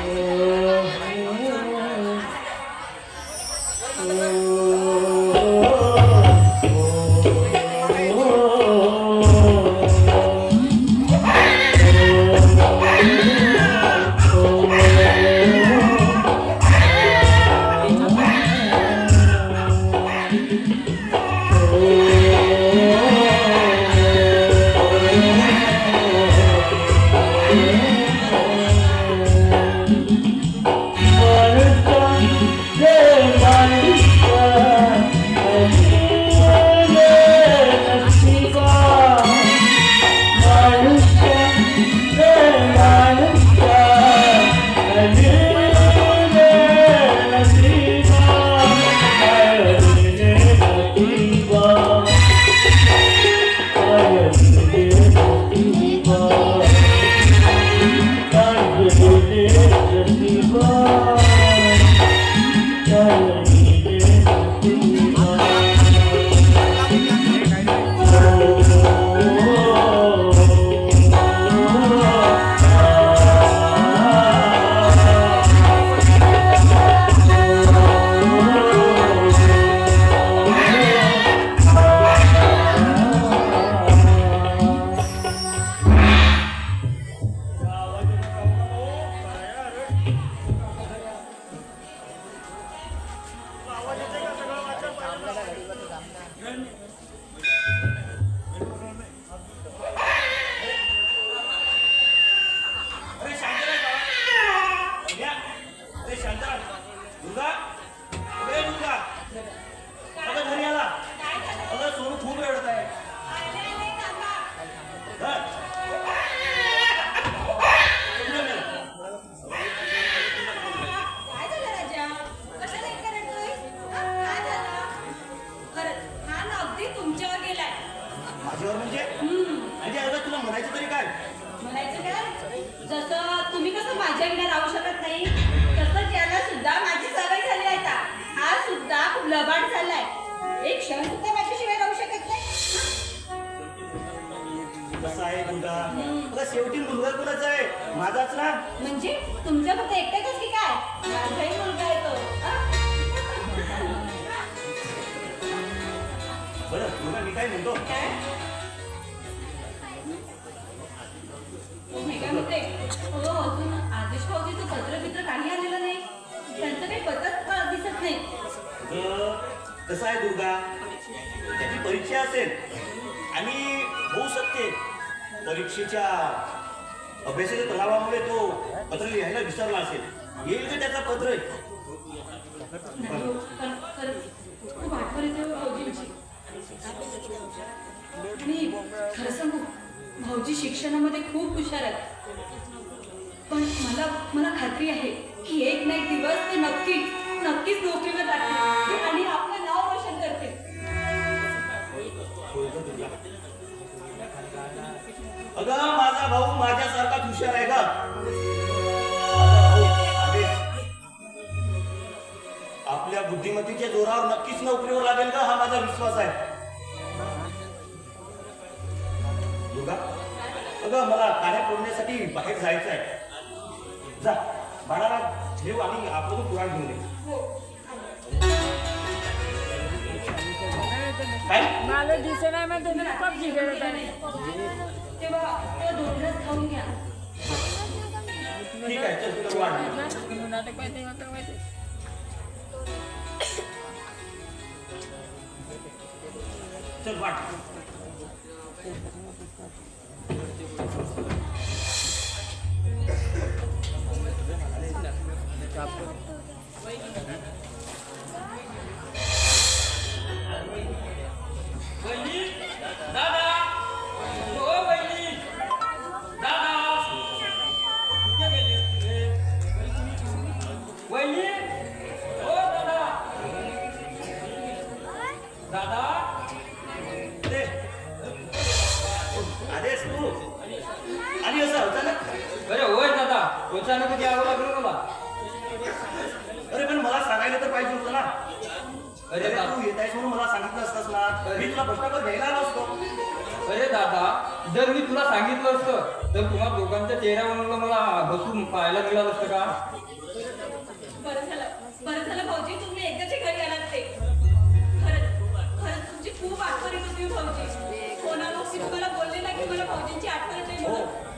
अरे अगं शेवटी मुलगा कुणाचा आहे? माझाच ना? म्हणजे तुमच्या फक्त एकट्याच की काय? माझाही मुलगा आहे तो? बरं दुर्गा मी काय म्हणतो? काय? मी काय म्हणते? हो अजून आदेश भाऊजीचं पत्र बित्र काही आलेलं नाही. त्यांचं काही पत्रच दिसत नाही? अगं, कसं आहे दुर्गा त्याची परीक्षा असेल. आणि होऊ शकते. परीक्षेच्या अभ्यासाच्या तलावामुळे तो पत्र लिहायला विसरला असेल. येईल का त्याचा पत्र? हो, खूप आठवण येते हो भाऊजींची. खरं सांगू भाऊजी शिक्षणामध्ये खूप हुशार आहेत. पण मला मला खात्री आहे की एक ना एक दिवस ते नक्कीच नक्कीच नोकरीवर लागतील आणि अगं माझा भाऊ माझ्यासारखाच हुशार आहे का आपल्या बुद्धिमत्तेच्या जोरावर नक्कीच नोकरीवर लागेल का हा माझा विश्वास आहे. अगं मला काड्या फोडण्यासाठी बाहेर जायचं आहे जा बाळाला ठेव आणि आपलं पुराण घेऊन ये. काय? मला दिसत नाही पबजी खेळत आहे. वाढ नाटक माहिती नाटक माहिती चल वाढ वहिनी जर मी तुला सांगितलं असतं तर तुम्हा दोघांच्या चेहऱ्यावरून मला हसून पाहायला मिळालं असतं का? बरं झालं. बरं झालं भाऊजी तुम्ही एकदाचे घरी आलात ते खरंच खरंच तुमची खूप आठवण येत होती भाऊजी. कोणाला की तुम्हाला बोलले ना की मला भाऊजींची आठवण येते म्हणून.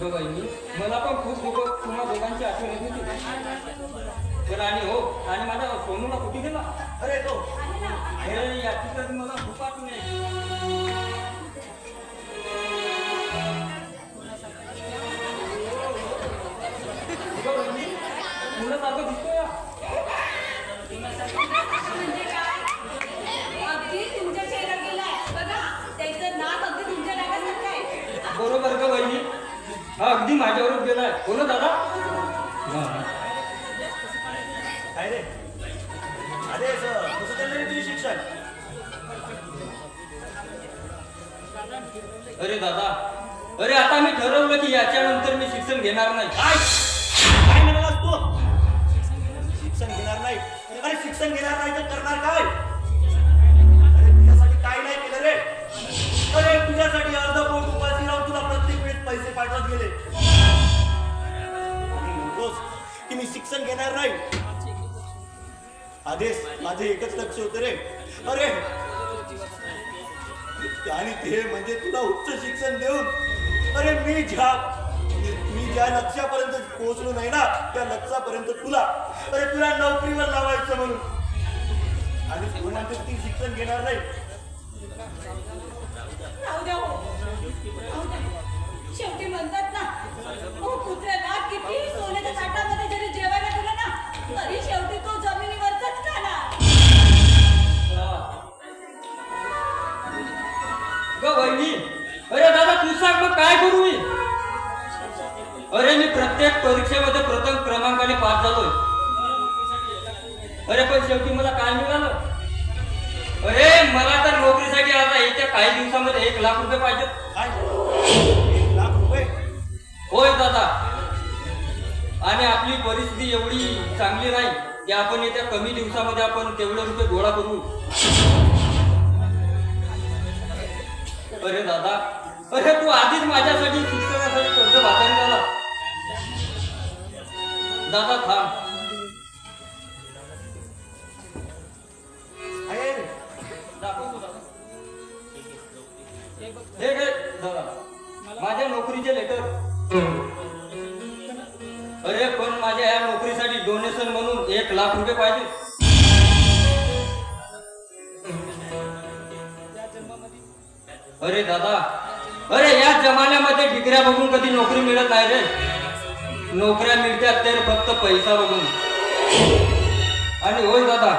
बघ बहिणी मला पण खूप खूप तुम्हा दोघांची आठवण येत होती. पण आणि हो आणि माझ्या सोनूला कुठे गेला? अरे तो. आहे ना. अरे याची तर मला खूप आठवण आहे. अरे दादा अरे आता मी ठरवलं की याच्यानंतर मी शिक्षण घेणार नाही. काय? काय म्हणालास तू? शिक्षण घेणार नाही. अरे शिक्षण घेणार नाही तर करणार काय? अरे तुझ्यासाठी काय नाही केलं रे? अरे तुझ्यासाठी अर्ध पोट उपाशी राहून तुला प्रत्येक वेळेस पैसे पाठवत गेले. की मी शिक्षण घेणार नाही. आदेश माझे एकच लक्ष होतं रे. अरे आणि ते म्हणजे तुला उच्च शिक्षण देऊन अरे मी ज्या मी ज्या लक्षापर्यंत पोहोचलो नाही ना त्या लक्षापर्यंत तुला अरे तुला नोकरीवर लावायचं म्हणून. आणि तू म्हणतेस ती शिक्षण घेणार नाही. राहू द्या हो. राहू द्या. शेवटी म्हणतात ना हो कुत्र्याला किती सोने ग अरे दादा तू सांग मग काय करू मी? अरे मी प्रत्येक परीक्षेमध्ये प्रथम क्रमांकाने पास झालोय. अरे पण शेवटी मला काय मिळालं? अरे मला तर नोकरीसाठी आता येत्या काही दिवसामध्ये एक लाख रुपये पाहिजे लाख रुपये होय दादा. आणि आपली परिस्थिती एवढी चांगली नाही की आपण येत्या कमी दिवसामध्ये आपण तेवढे रुपये गोळा करू. अरे दादा अरे तू आधीच माझ्यासाठी शिक्षणासाठी कर्ज भाताने झाला दादा थांब. हे दादा. माझ्या नोकरीचे लेटर अरे पण माझ्या या नोकरीसाठी डोनेशन म्हणून एक लाख रुपये पाहिजे. अरे दादा अरे या जमान्यामध्ये डिग्र्या बघून कधी नोकरी मिळत नाही रे. नोकऱ्या मिळतात तर फक्त पैसा बघून. आणि होय दादा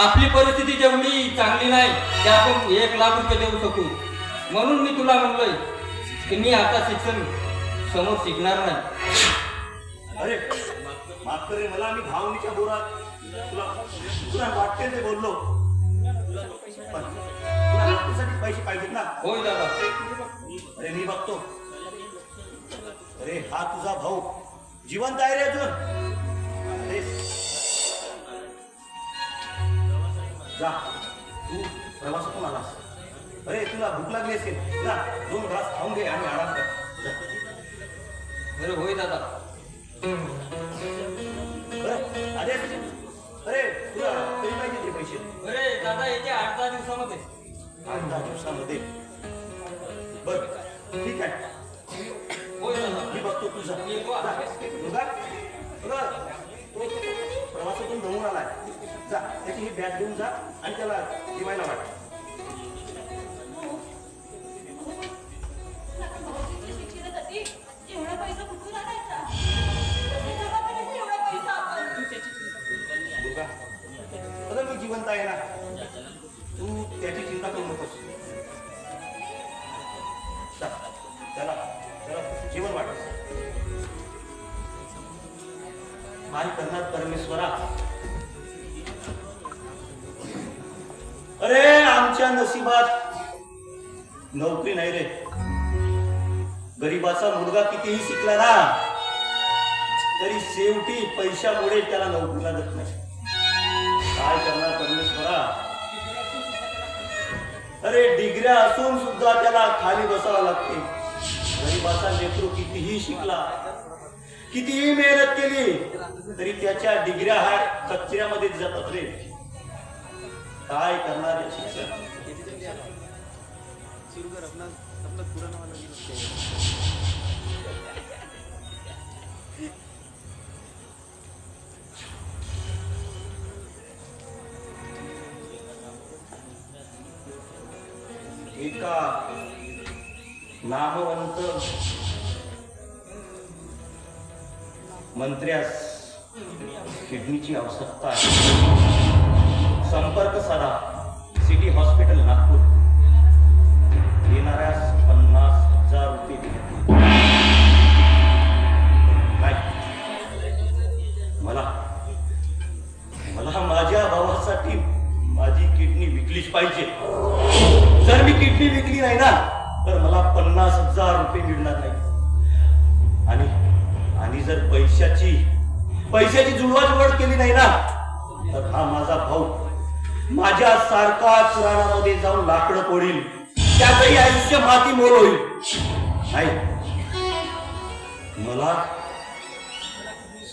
आपली परिस्थिती जेवढी चांगली नाही की आपण एक लाख रुपये देऊ शकू. म्हणून मी तुला म्हणलोय की मी आता शिक्षण समोर शिकणार नाही. अरे माफ कर रे मला मी भावनीच्या बोरात तुला तुला वाटते ते बोललो. पाहिजेत ना. होय दादा. अरे मी बघतो. अरे हा तुझा भाऊ. जिवंत आहे रे अजून. अरे. जा. तू प्रवासातून आलास. अरे तुला भूक लागली असेल. जा दोन घास खाऊन घे आणि आराम कर. अरे होय दादा. अरे अरे तुला कधी पाहिजे ते पैसे? अरे दादा दिवसामध्ये 啊，那就上个地。मुसीबत नोकरी नाही रे. गरीबाचा मुलगा कितीही शिकला ना तरी शेवटी पैशामुळे त्याला नोकरीला जात नाही. काय करणार परमेश्वरा? अरे डिग्र्या असून सुद्धा त्याला खाली बसावं लागते. गरीबाचा नेत्र कितीही शिकला कितीही मेहनत केली तरी त्याच्या डिग्र्या हा कचऱ्यामध्ये जातात रे. काय करणार शिक्षण शुरू अपना अपना पुराना वाला गीत एका नामवंत मंत्र्यास किडनीची आवश्यकता संपर्क साधा सिटी हॉस्पिटल नागपूर. मागणाऱ्यास पन्नास हजार रुपये. मला मला माझ्या भावासाठी माझी किडनी विकलीच पाहिजे. जर मी किडनी विकली नाही ना तर मला पन्नास हजार रुपये मिळणार नाही. आणि आणि जर पैशाची पैशाची जुळवाजुळव केली नाही ना तर हा माझा भाऊ माझ्या सारखा रानामध्ये जाऊन लाकडं पोडील त्याचही आयुष्य माती मोल होईल. नाही मला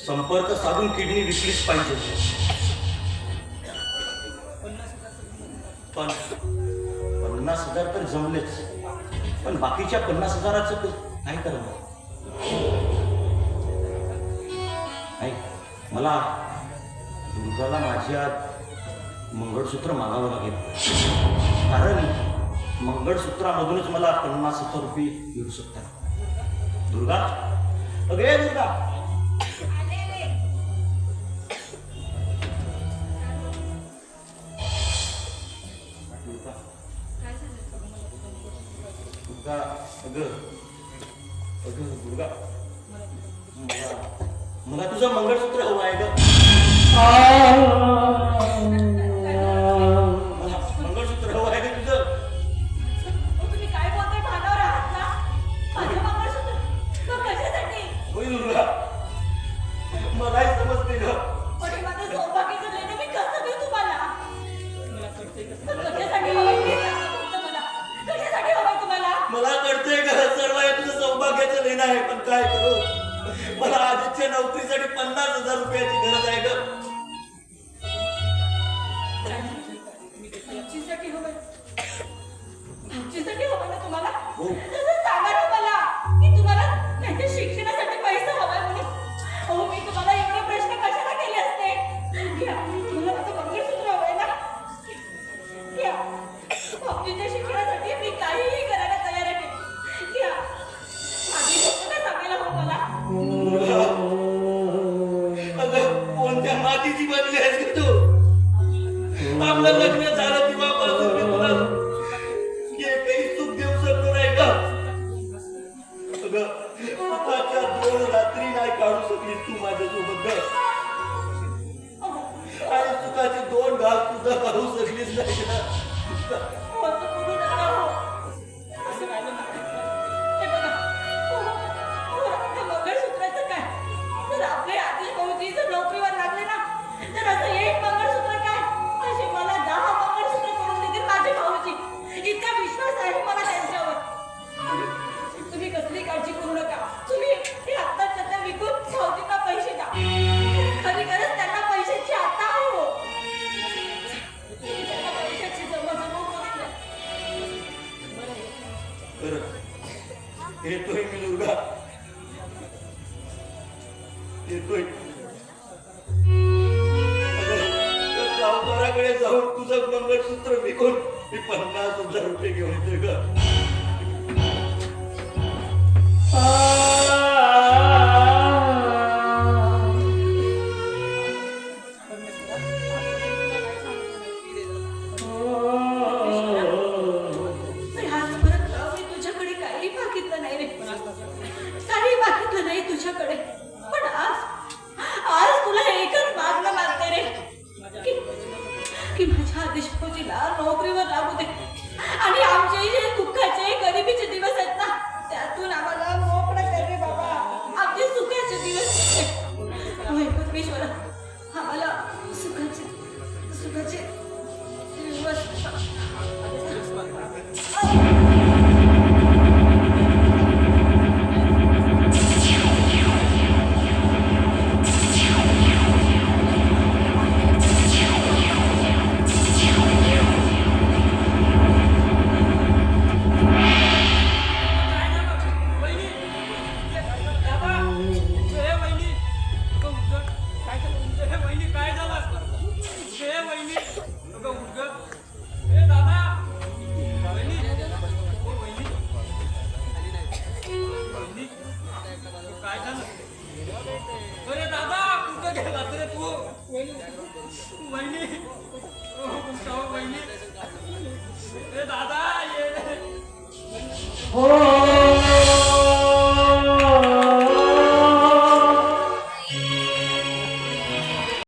संपर्क साधून किडनी विकलीच पाहिजे. पण पन्नास हजार तर जमलेच. पण बाकीच्या पन्नास हजाराचं नाही कर मला दुर्गाला माझ्या मंगळसूत्र मागावं लागेल. कारण मंगळसूत्रामधूनच मला पन्नास हजार रुपये मिळू शकतात. दुर्गा? अगे दुर्गा! दुर्गा? अगं दुर्गा. मला तुझं मंगळसूत्र हवं आहे का รู้สึกลิ้นเลยนะ येतोय मी दुर्गा येतोय. सावकाराकडे जाऊन तुझं मंगळसूत्र विकून मी पन्नास हजार रुपये घेऊन येतोय का